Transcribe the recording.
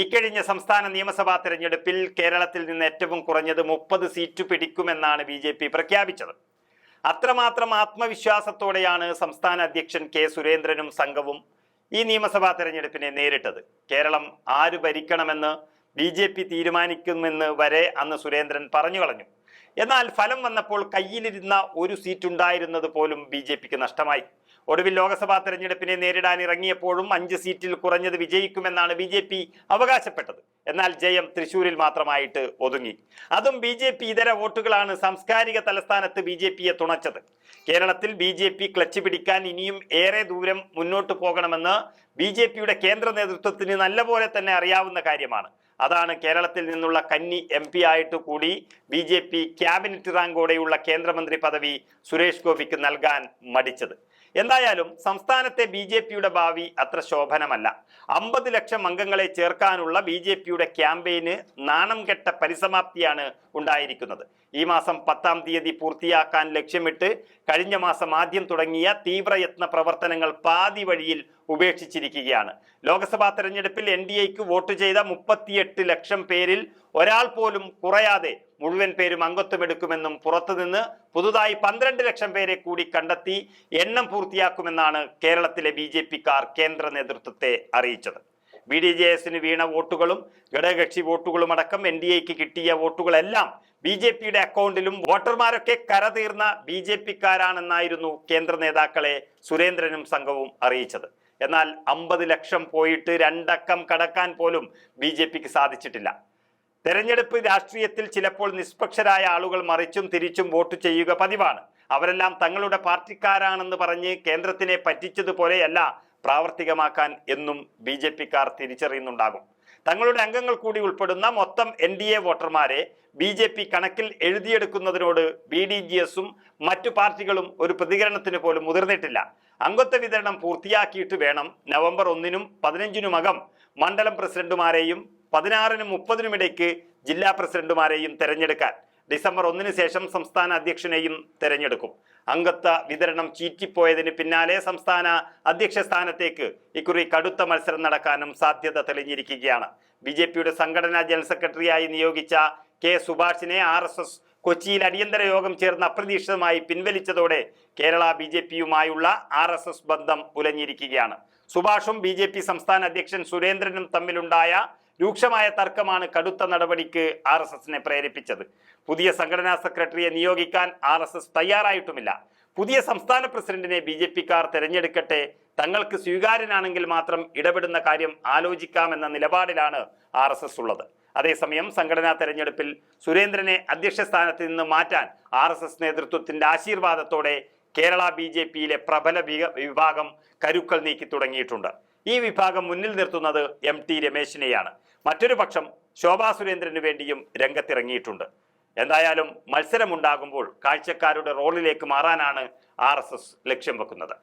ഇക്കഴിഞ്ഞ സംസ്ഥാന നിയമസഭാ തെരഞ്ഞെടുപ്പിൽ കേരളത്തിൽ നിന്ന് ഏറ്റവും കുറഞ്ഞത് മുപ്പത് സീറ്റ് പിടിക്കുമെന്നാണ് ബി ജെ പി പ്രഖ്യാപിച്ചത്. അത്രമാത്രം ആത്മവിശ്വാസത്തോടെയാണ് സംസ്ഥാന അധ്യക്ഷൻ കെ സുരേന്ദ്രനും സംഘവും ഈ നിയമസഭാ തെരഞ്ഞെടുപ്പിനെ നേരിട്ടത്. കേരളം ആര് ഭരിക്കണമെന്ന് ബി ജെ പി തീരുമാനിക്കുമെന്ന് വരെ അന്ന് സുരേന്ദ്രൻ പറഞ്ഞു കളഞ്ഞു. എന്നാൽ ഫലം വന്നപ്പോൾ കയ്യിലിരുന്ന ഒരു സീറ്റ് ഉണ്ടായിരുന്നത് പോലും ബി ജെ പിക്ക് നഷ്ടമായി. ഒടുവിൽ ലോക്സഭാ തെരഞ്ഞെടുപ്പിനെ നേരിടാൻ ഇറങ്ങിയപ്പോഴും അഞ്ച് സീറ്റിൽ കുറഞ്ഞത് വിജയിക്കുമെന്നാണ് ബി ജെ പി അവകാശപ്പെട്ടത്. എന്നാൽ ജയം തൃശൂരിൽ മാത്രമായിട്ട് ഒതുങ്ങി. അതും ബി ജെ പി ഇതര വോട്ടുകളാണ് സാംസ്കാരിക തലസ്ഥാനത്ത് ബി ജെ പിയെ തുണച്ചത്. കേരളത്തിൽ ബി ജെ പി ക്ലച്ച് പിടിക്കാൻ ഇനിയും ഏറെ ദൂരം മുന്നോട്ട് പോകണമെന്ന് ബി ജെ പിയുടെ കേന്ദ്ര നേതൃത്വത്തിന് നല്ലപോലെ തന്നെ അറിയാവുന്ന കാര്യമാണ്. അതാണ് കേരളത്തിൽ നിന്നുള്ള കന്നി എം പി ആയിട്ട് കൂടി ബി ജെ പി ക്യാബിനറ്റ് റാങ്കോടെയുള്ള കേന്ദ്രമന്ത്രി പദവി സുരേഷ് ഗോപിക്ക് നൽകാൻ മടിച്ചത്. എന്തായാലും സംസ്ഥാനത്തെ ബി ജെ പിയുടെ ഭാവി അത്ര ശോഭനമല്ല. അമ്പത് ലക്ഷം അംഗങ്ങളെ ചേർക്കാനുള്ള ബി ജെ പിയുടെ ക്യാമ്പയിന് നാണം കെട്ട പരിസമാപ്തിയാണ് ഉണ്ടായിരിക്കുന്നത്. ഈ മാസം പത്താം തീയതി പൂർത്തിയാക്കാൻ ലക്ഷ്യമിട്ട് കഴിഞ്ഞ മാസം ആദ്യം തുടങ്ങിയ തീവ്രയത്ന പ്രവർത്തനങ്ങൾ പാതി വഴിയിൽ ഉപേക്ഷിച്ചിരിക്കുകയാണ്. ലോക്സഭാ തെരഞ്ഞെടുപ്പിൽ എൻ ഡി എക്ക് വോട്ട് ചെയ്ത മുപ്പത്തിയെട്ട് ലക്ഷം പേരിൽ ഒരാൾ പോലും കുറയാതെ മുഴുവൻ പേരും അംഗത്വമെടുക്കുമെന്നും പുറത്തുനിന്ന് പുതുതായി പന്ത്രണ്ട് ലക്ഷം പേരെ കൂടി കണ്ടെത്തി എണ്ണം പൂർത്തിയാക്കുമെന്നാണ് കേരളത്തിലെ ബി ജെ പിക്കാർ കേന്ദ്ര നേതൃത്വത്തെ അറിയിച്ചത്. ബി ഡി ജെ എസിന് വീണ വോട്ടുകളും ഘടകകക്ഷി വോട്ടുകളും അടക്കം എൻ ഡി എക്ക് കിട്ടിയ വോട്ടുകളെല്ലാം ബി ജെ പിയുടെ അക്കൗണ്ടിലും വോട്ടർമാരൊക്കെ കരതീർന്ന ബി ജെ പിക്കാരാണെന്നായിരുന്നു കേന്ദ്ര നേതാക്കളെ സുരേന്ദ്രനും സംഘവും അറിയിച്ചത്. എന്നാൽ അമ്പത് ലക്ഷം പോയിട്ട് രണ്ടക്കം കടക്കാൻ പോലും ബി ജെ പിക്ക് സാധിച്ചിട്ടില്ല. തെരഞ്ഞെടുപ്പ് രാഷ്ട്രീയത്തിൽ ചിലപ്പോൾ നിഷ്പക്ഷരായ ആളുകൾ മറിച്ചും തിരിച്ചും വോട്ട് ചെയ്യുക പതിവാണ്. അവരെല്ലാം തങ്ങളുടെ പാർട്ടിക്കാരാണെന്ന് പറഞ്ഞ് കേന്ദ്രത്തിനെ പറ്റിച്ചതുപോലെയല്ല പ്രാവർത്തികമാക്കാൻ എന്നും ബി ജെ പിക്കാർ തിരിച്ചറിയുന്നുണ്ടാകും. തങ്ങളുടെ അംഗങ്ങൾ കൂടി ഉൾപ്പെടുന്ന മൊത്തം എൻ ഡി എ വോട്ടർമാരെ ബി ജെ പി കണക്കിൽ എഴുതിയെടുക്കുന്നതിനോട് ബി ഡി ജി എസും മറ്റു പാർട്ടികളും ഒരു പ്രതികരണത്തിന് പോലും മുതിർന്നിട്ടില്ല. അംഗത്വ വിതരണം പൂർത്തിയാക്കിയിട്ട് വേണം നവംബർ ഒന്നിനും പതിനഞ്ചിനുമകം മണ്ഡലം പ്രസിഡന്റുമാരെയും പതിനാറിനും മുപ്പതിനുമിടയ്ക്ക് ജില്ലാ പ്രസിഡന്റുമാരെയും തെരഞ്ഞെടുക്കാൻ. ഡിസംബർ ഒന്നിന് ശേഷം സംസ്ഥാന അധ്യക്ഷനെയും തെരഞ്ഞെടുക്കും. അംഗത്വ വിതരണം ചീറ്റിപ്പോയതിന് പിന്നാലെ സംസ്ഥാന അധ്യക്ഷ സ്ഥാനത്തേക്ക് ഇക്കുറി കടുത്ത മത്സരം നടക്കാനും സാധ്യത തെളിഞ്ഞിരിക്കുകയാണ്. ബി ജെ പിയുടെ സംഘടനാ ജനറൽ സെക്രട്ടറിയായി നിയോഗിച്ച കെ സുഭാഷിനെ ആർ എസ് എസ് കൊച്ചിയിൽ അടിയന്തര യോഗം ചേർന്ന് അപ്രതീക്ഷിതമായി പിൻവലിച്ചതോടെ കേരള ബി ജെ പിയുമായുള്ള ആർ എസ് എസ് ബന്ധം ഉലഞ്ഞിരിക്കുകയാണ്. സുഭാഷും ബി ജെ പി സംസ്ഥാന അധ്യക്ഷൻ സുരേന്ദ്രനും തമ്മിലുണ്ടായ രൂക്ഷമായ തർക്കമാണ് കടുത്ത നടപടിക്ക് ആർ എസ് എസിനെ പ്രേരിപ്പിച്ചത്. പുതിയ സംഘടനാ സെക്രട്ടറിയെ നിയോഗിക്കാൻ ആർ എസ് എസ് തയ്യാറായിട്ടുമില്ല. പുതിയ സംസ്ഥാന പ്രസിഡന്റിനെ ബി ജെ പിക്കാർ തെരഞ്ഞെടുക്കട്ടെ തങ്ങൾക്ക് സ്വീകാര്യനാണെങ്കിൽ മാത്രം ഇടപെടുന്ന കാര്യം ആലോചിക്കാമെന്ന നിലപാടിലാണ് ആർ എസ് എസ് ഉള്ളത്. അതേസമയം സംഘടനാ തെരഞ്ഞെടുപ്പിൽ സുരേന്ദ്രനെ അധ്യക്ഷ സ്ഥാനത്ത് നിന്ന് മാറ്റാൻ ആർ എസ് എസ് നേതൃത്വത്തിന്റെ ആശീർവാദത്തോടെ കേരള ബി ജെ പിയിലെ പ്രബല വിഭാഗം കരുക്കൾ നീക്കി തുടങ്ങിയിട്ടുണ്ട്. ഈ വിഭാഗം മുന്നിൽ നിർത്തുന്നത് എം ടി രമേശിനെയാണ്. മറ്റൊരു പക്ഷം ശോഭാ സുരേന്ദ്രന് വേണ്ടിയും രംഗത്തിറങ്ങിയിട്ടുണ്ട്. എന്തായാലും മത്സരമുണ്ടാകുമ്പോൾ കാഴ്ചക്കാരുടെ റോളിലേക്ക് മാറാനാണ് ആർ ലക്ഷ്യം വെക്കുന്നത്.